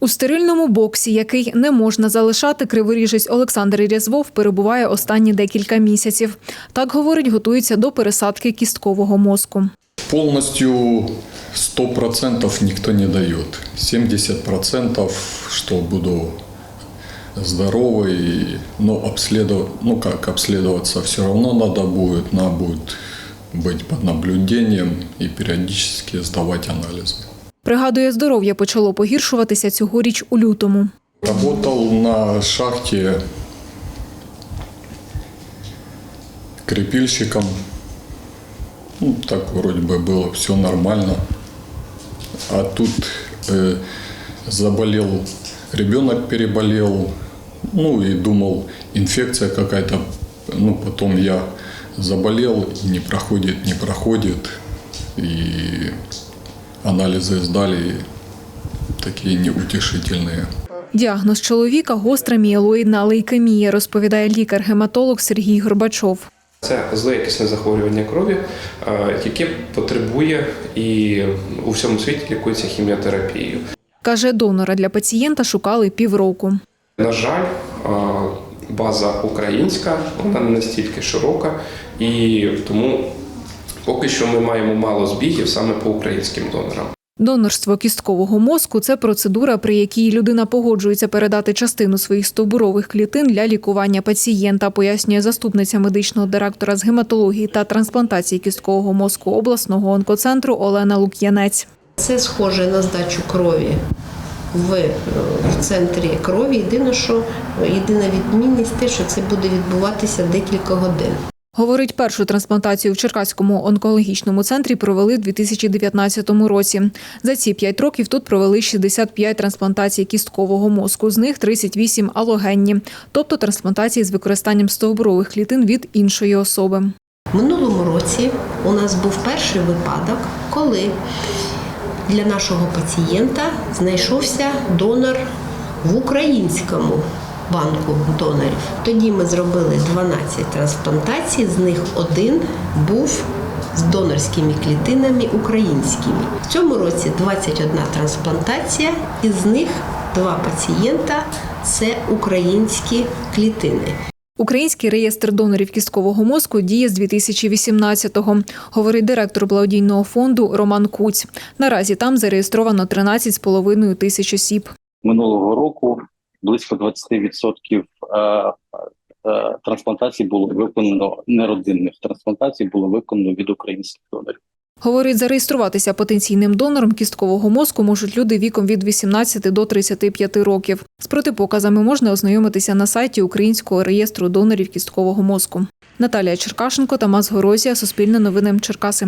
У стерильному боксі, який не можна залишати, криворіжець Олександр Рязвов перебуває останні декілька місяців. Так говорить, готується до пересадки кісткового мозку. Полностью 100% никто не дает. 70% что буду здоровый, но обследовать, ну как обследоваться все равно надо будет, надо будет быть под наблюдением и периодически сдавать анализы. Пригадує, здоров'я почало погіршуватися цьогоріч у лютому. Работал на шахте крепильщиком. Ну, так вроде бы было все нормально. А тут э, заболел, ребенок переболел. Ну и думал, инфекция какая-то. Ну, потом я заболел, и не проходит, не проходит. И анализы сдали такие неутешительные. Діагноз чоловіка гостра мієлоїдна лейкемія, розповідає лікар-гематолог Сергій Горбачов. Це злоякісне захворювання крові, е, яке потребує і у всьому світі лікується хіміотерапією. Каже, донора для пацієнта шукали півроку. На жаль, е, база українська, вона не настільки широка, і тому поки що ми маємо мало збігів саме по українським донорам. Донорство кісткового мозку це процедура, при якій людина погоджується передати частину своїх стовбурових клітин для лікування пацієнта, пояснює заступниця медичного директора з гематології та трансплантації кісткового мозку обласного онкоцентру Олена Лук'янець. Це схоже на здачу крові в, е, в центрі крові. Єдине, що єдина відмінність те, що це буде відбуватися декілька годин. Говорить, першу трансплантацію в Черкаському онкологічному центрі провели в 2019 році. За ці п'ять років тут провели 65 трансплантацій кісткового мозку, з них 38 алогенні, тобто трансплантації з використанням стовбурових клітин від іншої особи. Минулому році у нас був перший випадок, коли для нашого пацієнта знайшовся донор в українському банку донорів. Тоді ми зробили 12 трансплантацій, з них один був з донорськими клітинами українськими. В цьому році 21 трансплантація, із них два пацієнта це українські клітини. Український реєстр донорів кісткового мозку діє з 2018-го, говорить директор благодійного фонду Роман Куць. Наразі там зареєстровано 13,5 тисяч осіб. минулого року близько 20% е, е, трансплантацій було виконано неродинних трансплантацій було виконано від українських донорів. Говорить, зареєструватися потенційним донором кісткового мозку можуть люди віком від 18 до 35 років. З протипоказами можна ознайомитися на сайті Українського реєстру донорів кісткового мозку. Наталія Черкашенко, Тамас Горозія, Суспільне новини Черкаси.